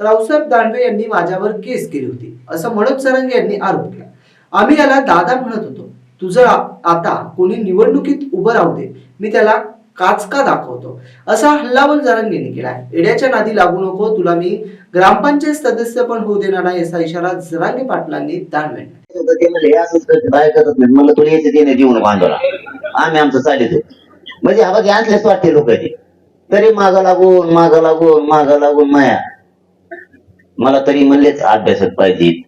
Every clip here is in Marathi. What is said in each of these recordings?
रावसाहेब दानवे यांनी माझ्यावर केस केली होती. असं मनोज सरंगे यांनी आरोप केला. आम्ही याला दादा म्हणत होतो. तुझं आता कोणी निवडणुकीत उभं राहू दे. मी त्याला काचका दाखवतो. असा हल्लाबल जरंगेने केलाय एड्याच्या नादी लागू नको. तुला मी ग्रामपंचायत सदस्य पण होऊ देणार नाही असा इशारा जरांगे पाटलांनी दानवेंना करत नाही तुला जीवन आम्ही आमचं चालित म्हणजे हा बघ असलेच वाटते लोक ते. तरी माग लागून माग लागून माग लागून माया. मला तरी म्हणलेच अभ्यासक पाहिजेत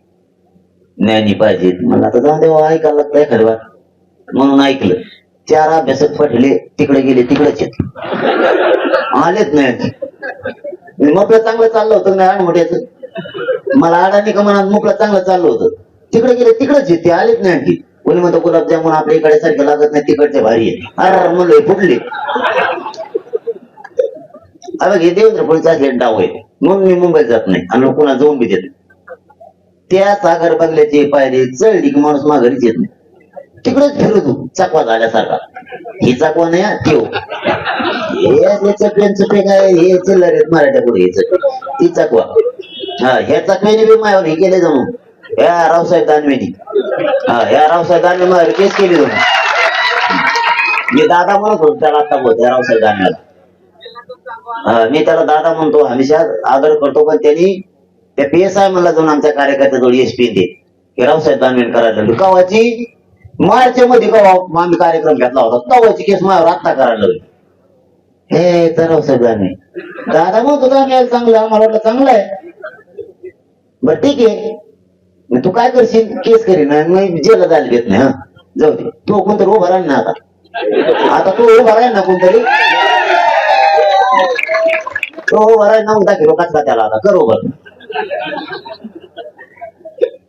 ज्ञानी पाहिजेत मला आता जाऊ देवा ऐकायला लागतंय खरं म्हणून ऐकलं. चार अभ्यासक पटले तिकडे गेले तिकडेच येत. आलेच नाही मोकळं चांगलं चाललं होतं नाही मोठ्याच मला अडाणी कमानात मनात मोकळं चांगलं चाललं होतं. तिकडे गेले तिकडेच येते आलेच नाही आणखी. कोणी म्हणतो गुलाबजामुन आपल्या इकडे सारखे लागत नाही तिकडचे भारी आहे अरे म्हणलं फुटले. अरे हे देवेंद्र फुलचा डाव आहे मग मी मुंबईत जात नाही. आणि कुणा जाऊन बी देत नाही. त्या सागर बंगल्याची पायरी चढली की माणूस माघारीच येत नाही. तिकडेच तू चाकवा झाल्यासारखा. ही चाकवा नाही हा, हे चपल्यान चपे काय हे चिल्लर आहेत मराठ्या पुढे हे चपे. ती चाकवा. हा ह्या चाकव्याने बी मायावर हे केले जाऊन. ह्या रावसाहेब दानवेनी. हा ह्या रावसाहेब दानवे मायावर केस केली जाऊन. मी दादा म्हणत होतो त्याला आता बोलतो रावसाहेब दानवेला. मी त्याला दादा म्हणतो हमेशा आदर करतो पण त्यांनी त्या पी एस आय मला जाऊन आमच्या कार्यकर्त्याजवळ एस पी दे की रावसाहेब दानवे करायला कवाची? मार्च मध्ये कवा आम्ही कार्यक्रम घेतला होता. तवाची केस माझ्यावर आत्ता करायला लागली. हे तर रावसाहेब दानवे दादा म्हणतो दानवे चांगलं आम्हाला वाटलं चांगलं आहे. बर ठीक आहे. तू काय करशील? केस करीन. मग जेला जायला घेत नाही हा. जाऊ दे. तू कोणतरी उभा राहील ना आता. आता तू उभा राहील ना कोणतरी? तो उभा राहील ना मग कचरा त्याला आला बरोबर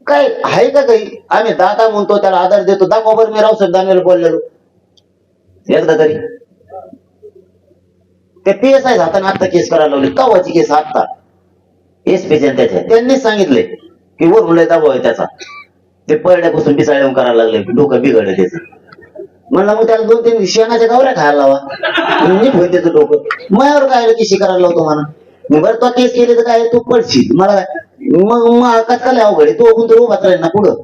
काय आहे का काही? आम्ही दादा म्हणतो त्याला आदर देतो. दाखवा बरं मी रावसाहेब दानवेला बोललेलो एकदा तरी. ते पी एस आय हाताने आत्ता केस करायला लावली. कवाची केस आत्ता. एस पी त्याच्या. त्यांनीच सांगितले की वरून लय दाबा आहे त्याचा. ते पडल्यापासून पिसाळ्या करायला लागले. डोकं बिघडलं त्याचं. म्हणलं मग त्याला दोन तीन शेणाच्या गावऱ्या खायला लावा. नीट होईल त्याचं डोकं. मायावर काय की शिकायला लावतो मला मग बरं तो केस केले तर काय तू पडशील. मला काय? मग मग कस काय अवघड तू तो तर उभाच राहील ना पुढं.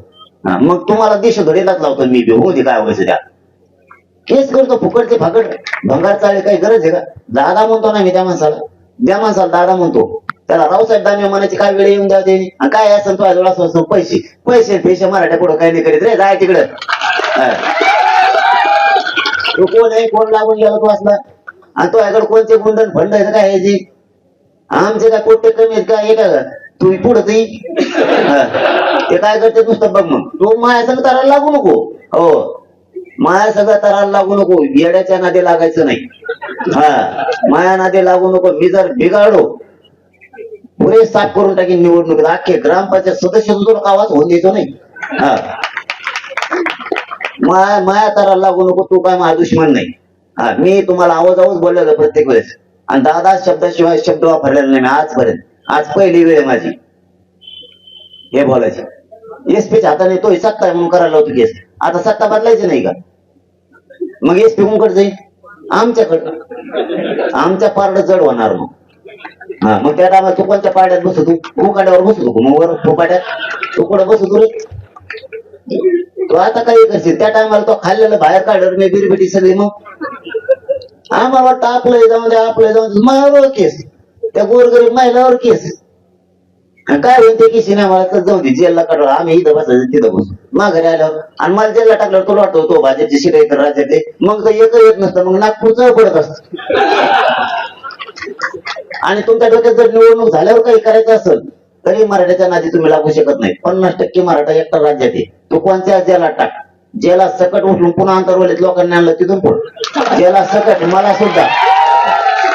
मग तुम्हाला देश घडीलाच लावतो मी बी. होऊ दे काय व्हायचं त्या. केस करतो फुकटचे फाकट. भंगार चाळे काही गरज आहे का? दादा म्हणतो ना मी त्या माणसाला. त्या माणसाला दादा म्हणतो. त्याला रावसाहेब दानवे म्हणायची काय वेळ येऊन द्या ते काय असेल तो असं पैसे. पैसे पैसे मराठ्या पुढं काही नाही करीत रे. जाय तिकडं. तो कोण आहे? कोण लागून गेला तो असला? आणि तो याकडे कोणते गुंडन फंड आहे काय आहे जी आमचे काय पोट्टे कमी आहेत? काय का तुम्ही पुढे ती ते काय करते नुसतं बघ मग. तो माया सगळं ताराला लागू नको. हो. माया सगळं ताराला लागू नको. येड्याच्या नादे लागायचं नाही. हा. माया नादे लागू नको. मी जर बिघाडो पुरे साफ करून टाकीन निवडणुकीत अख्खे ग्रामपंचायत सदस्य सुद्धा आवाज होऊन द्यायचो नाही. हा. माया माया ताराला लागू नको तू काय माझा दुश्मन नाही. हा मी तुम्हाला आवाज आवाज बोललेलो प्रत्येक वेळेस. आणि दादा शब्दाशिवाय शब्द वापरलेला नाही मी आजपर्यंत. आज पहिली वेळ आहे माझी. हे बोलायचे. एस पीच हाताने तो सत्ता म्हणून करायला होतो केस आता सत्ता बदलायची नाही का? मग एस पी कोणकडे जाईल? आमच्याकडं. आमच्या पारड जड होणार मग. हा मग त्या टायमाला तू कोणत्या पाड्यात बसतो? तू फुकाड्यावर बसतो मग वर फुकाड्यात तू कुठं बसतो रे? तो आता काही करशील? त्या टायमाला तो खाल्लेलं बाहेर काढलं मी बिरबिटी सगळी मग. आम्हाला वाटतं आपलं जाऊन द्या आपलं जाऊन मायावर माझ्यावर केस. त्या गोरगरीब महिलावर केस. आणि काय होईल ते की सिनेमाला तर जाऊ दे जेलला काढलं आम्ही इथं बसायचं तिथं बसू. माघारी आल्यावर. आणि मला जेलला टाकल्यावर तुला वाटतो तो भाजपची शिकाय तर राज्यात मग तर एक येत नसतं मग नागपूरचं पडत असत. आणि तुमच्या डोक्यात जर निवडणूक झाल्यावर काही करायचं असेल तरी मराठ्याच्या नादी तुम्ही लागू शकत नाही. पन्नास टक्के मराठा एकटा राज्यात आहे. तो कोणत्या जेला टाक? जेला सकट उठून पुन्हा आंतरवलीत लोकांनी आणलं तिथून पुढे. जेला सकट मला सुद्धा.